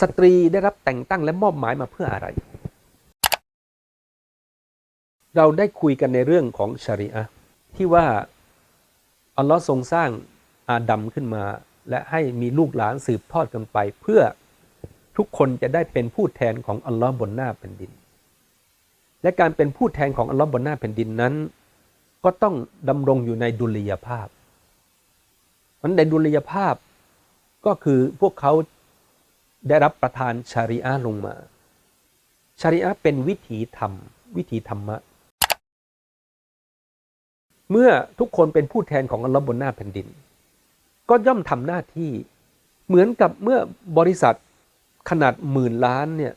สตรีได้รับแต่งตั้งและมอบหมายมาเพื่ออะไร เราได้คุยกันในเรื่องของชริอะที่ว่าอัลลอฮ์ทรงสร้างอาดัมขึ้นมา และให้มีลูกหลานสืบทอดกันไป เพื่อทุกคนจะได้เป็นผู้แทนของอัลลอฮ์บนหน้าแผ่นดิน และการเป็นผู้แทนของอัลลอฮ์บนหน้าแผ่นดินนั้น ก็ต้องดำรงอยู่ในดุลยภาพมันในดุลยภาพก็คือพวกเขา ได้รับประทานชาริอะลงมา ชาริอะเป็นวิถีธรรม วิถีธรรมะ เมื่อทุกคนเป็นผู้แทนของอัลลอฮ์บนหน้าแผ่นดิน ก็ย่อมทำหน้าที่เหมือนกับเมื่อบริษัทขนาดหมื่นล้านเนี่ย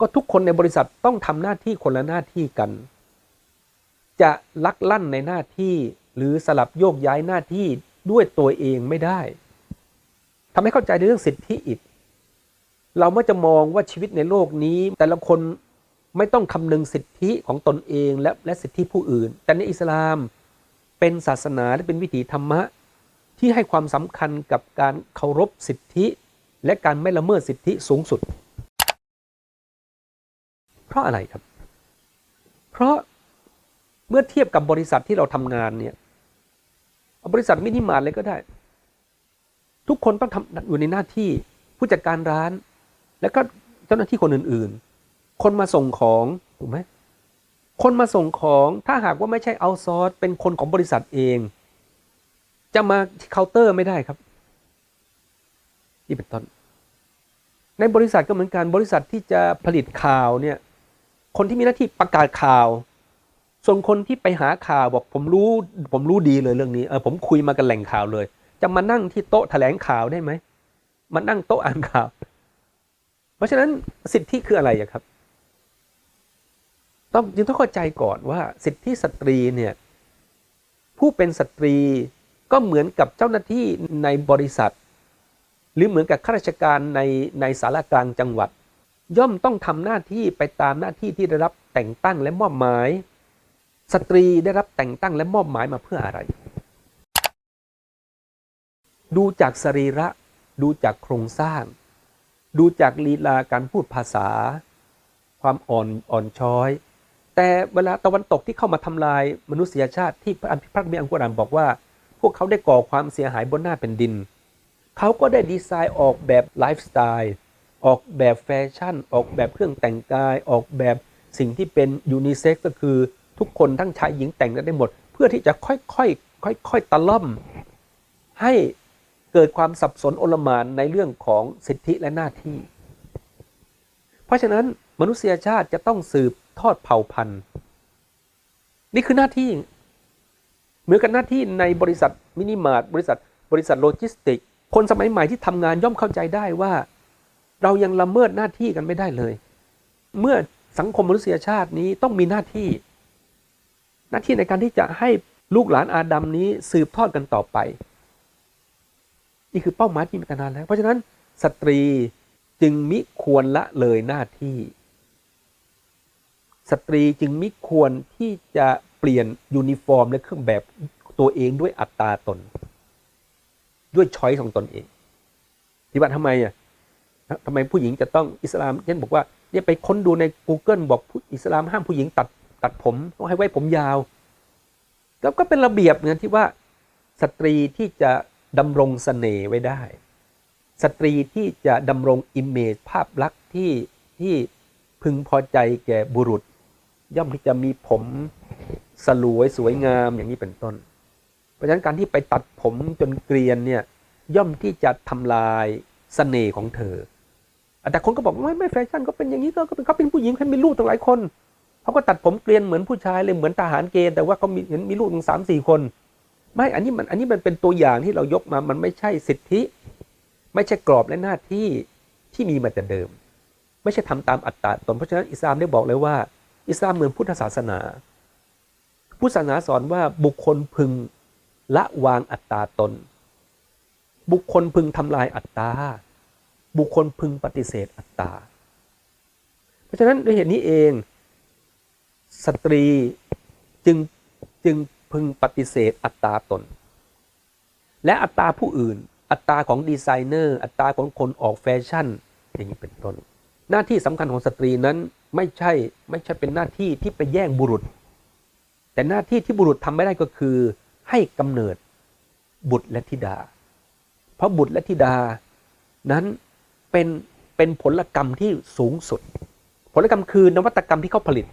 ก็ทุกคนในบริษัทต้องทำหน้าที่คนละหน้าที่กัน จะลักลั่นในหน้าที่หรือสลับโยกย้ายหน้าที่ด้วยตัวเองไม่ได้ ทำให้เข้าใจในเรื่องสิทธิอีก เราไม่จะมองว่าชีวิตในโลกนี้ แต่ละคนไม่ต้องคำนึงสิทธิของตนเองและและสิทธิผู้อื่น แต่ในอิสลามเป็นศาสนาและเป็นวิถีธรรมะที่ให้ความสำคัญกับการเคารพสิทธิ และการไม่ละเมิดสิทธิสูงสุด เพราะอะไรครับ เพราะเมื่อเทียบกับบริษัทที่เราทำงานเนี่ยบริษัทมินิมาร์ทเลยก็ได้ ทุกคนต้องทำอยู่ในหน้าที่ผู้จัดการร้าน แล้วก็เจ้าหน้าที่คนอื่นๆ คนมาส่งของถูกไหมคนมาส่งของถ้าหากว่าไม่ใช่เอาซอร์สเป็นคนของบริษัทเอง จะมาเคาน์เตอร์ไม่ได้ครับนี่เป็นต้นในบริษัทก็เหมือนกันบริษัทที่จะผลิตข่าวเนี่ยคนที่มีหน้าที่ประกาศข่าว ส่วนคนที่ไปหาข่าวบอกผมรู้ผมรู้ดีเลยเรื่องนี้เออผมคุยมากับแหล่งข่าวเลย จะมานั่งที่โต๊ะแถลงข่าวได้ไหมมานั่งโต๊ะอ่านข่าว เพราะฉะนั้นสิทธิคืออะไระครับ ต้องยังต้องเข้าใจก่อนว่าสิทธิสตรีเนี่ยผู้เป็นสตรีก็เหมือนกับเจ้าหน้าที่ในบริษัท หรือเหมือนกับข้าราชการในในสารกลางจังหวัด ย่อมต้องทำหน้าที่ไปตามหน้าที่ที่ได้รับแต่งตั้งและมอบหมาย สตรีได้รับแต่งตั้งและมอบหมายมาเพื่ออะไร ดูจากสรีระ ดูจากโครงสร้าง ดูจากลีลาการพูดภาษา ความอ่อนอ่อนช้อย แต่เวลาตะวันตกที่เข้ามาทำลายมนุษยชาติที่พระพระมีอังกุรานบอกว่า พวกเขาได้ก่อความเสียหายบนหน้าแผ่นดิน เขาก็ได้ดีไซน์ออกแบบไลฟ์สไตล์ออกแบบแฟชั่น ออกแบบเครื่องแต่งกาย ออกแบบสิ่งที่เป็นยูนิเซ็กก็คือทุกคนทั้งชายหญิงแต่งกันได้หมด เพื่อที่จะค่อยๆค่อยๆตะล่อมให้ เกิดความสับสนโอลมานในเรื่องของสิทธิและหน้าที่ เพราะฉะนั้นมนุษยชาติจะต้องสืบทอดเผ่าพันธุ์ นี่คือหน้าที่ เหมือนกับหน้าที่ในบริษัทมินิมาร์ทบริษัทบริษัทโลจิสติก คนสมัยใหม่ที่ทำงานย่อมเข้าใจได้ว่า เรายังละเมิดหน้าที่กันไม่ได้เลย เมื่อสังคมมนุษยชาตินี้ต้องมีหน้าที่ หน้าที่ในการที่จะให้ลูกหลานอาดัมนี้สืบทอดกันต่อไป นี่คือเป้าหมายที่มีมานานแล้ว เพราะฉะนั้นสตรีจึงมิควรละเลยหน้าที่ สตรีจึงมิควรที่จะเปลี่ยนยูนิฟอร์มและเครื่องแบบตัวเองด้วยอัตราตน ด้วยช้อยของตนเองที่ว่าทำไมอะทำไมผู้หญิงจะต้องอิสลามเช่นบอกว่าเนี่ยไปค้นดูใน Google บอกอิสลามห้ามผู้หญิงตัดตัดผมต้องให้ไว้ผมยาว แล้วก็เป็นระเบียบเนี่ยที่ว่าสตรีที่จะ ดำรงสเสน่ห์ไว้ได้ สตรีที่จะดำรงอิมเมจภาพลักษณ์ที่ที่พึงพอใจแก่บุรุษ ย่อมที่จะมีผมสลวยสวยงามอย่างนี้เป็นต้น เพราะฉะนั้นการที่ไปตัดผมจนเกรียนเนี่ยย่อมที่จะทำลายสเสน่ห์ของเธอ แต่คนก็บอกไม่ไม่แฟชั่นก็เป็นอย่างนี้ก็เป็นเขาเป็นผู้หญิงเขามีลูกตั้งหลายคนเขาก็ตัดผมเกลียนเหมือนผู้ชายเลยเหมือนทหารเกณฑ์แต่ว่าเขามีเห็นมีลูกถึงสามสี่คน ไม่ อันนี้มัน อันนี้มันเป็นตัวอย่างที่เรายกมา มันไม่ใช่สิทธิ ไม่ใช่กรอบและหน้าที่ที่มีมาแต่เดิม ไม่ใช่ทำตามอัตตาตน เพราะฉะนั้นอิสลามได้บอกเลยว่า อิสลามเหมือนพุทธศาสนา พุทธศาสนาสอนว่าบุคคลพึงละวางอัตตาตน บุคคลพึงทำลายอัตตา บุคคลพึงปฏิเสธอัตตา เพราะฉะนั้นด้วยเหตุนี้เอง สตรีจึงจึง พึงปฏิเสธอัตตาตน และอัตตาผู้อื่น อัตราของดีไซเนอร์ อัตราของคนออกแฟชั่นอย่างนี้เป็นต้น หน้าที่สำคัญของสตรีนั้นไม่ใช่ไม่ใช่เป็นหน้าที่ที่ไปแย่งบุรุษ แต่หน้าที่ที่บุรุษทำไม่ได้ก็คือ ให้กำเนิดบุตรและธิดา เพราะบุตรและธิดานั้นเป็นเป็นผลกรรมที่สูงสุด ผลกรรมคือนวัตกรรมที่เขาผลิต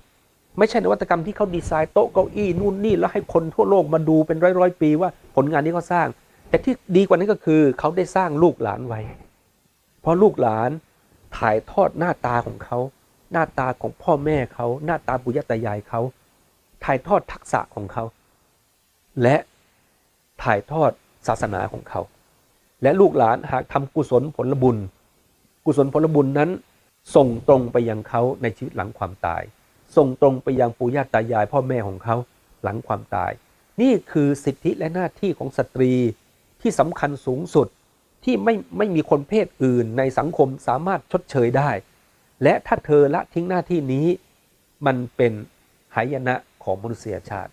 ไม่ใช่นวัตกรรมที่เขาดีไซน์โต๊ะเก้าอี้นู่นนี่แล้วให้คนทั่วโลกมาดูเป็นร้อยร้อยๆปีว่าผลงานนี้เขาสร้าง แต่ที่ดีกว่านั้นก็คือเขาได้สร้างลูกหลานไว้ เพราะลูกหลานถ่ายทอดหน้าตาของเขา หน้าตาของพ่อแม่เขาหน้าตาปุยตายายเขาถ่ายทอดทักษะของเขา และถ่ายทอดศาสนาของเขา และลูกหลานหากทำกุศลผลบุญ กุศลผลบุญนั้นส่งตรงไปยังเขาในชีวิตหลังความตาย ส่งตรงไปยังปู่ย่าตายายพ่อแม่ของเขาหลังความตาย นี่คือสิทธิและหน้าที่ของสตรีที่สำคัญสูงสุดที่ไม่ไม่มีคนเพศอื่นในสังคมสามารถชดเชยได้ และถ้าเธอละทิ้งหน้าที่นี้ มันเป็นหายนะของมนุษยชาติ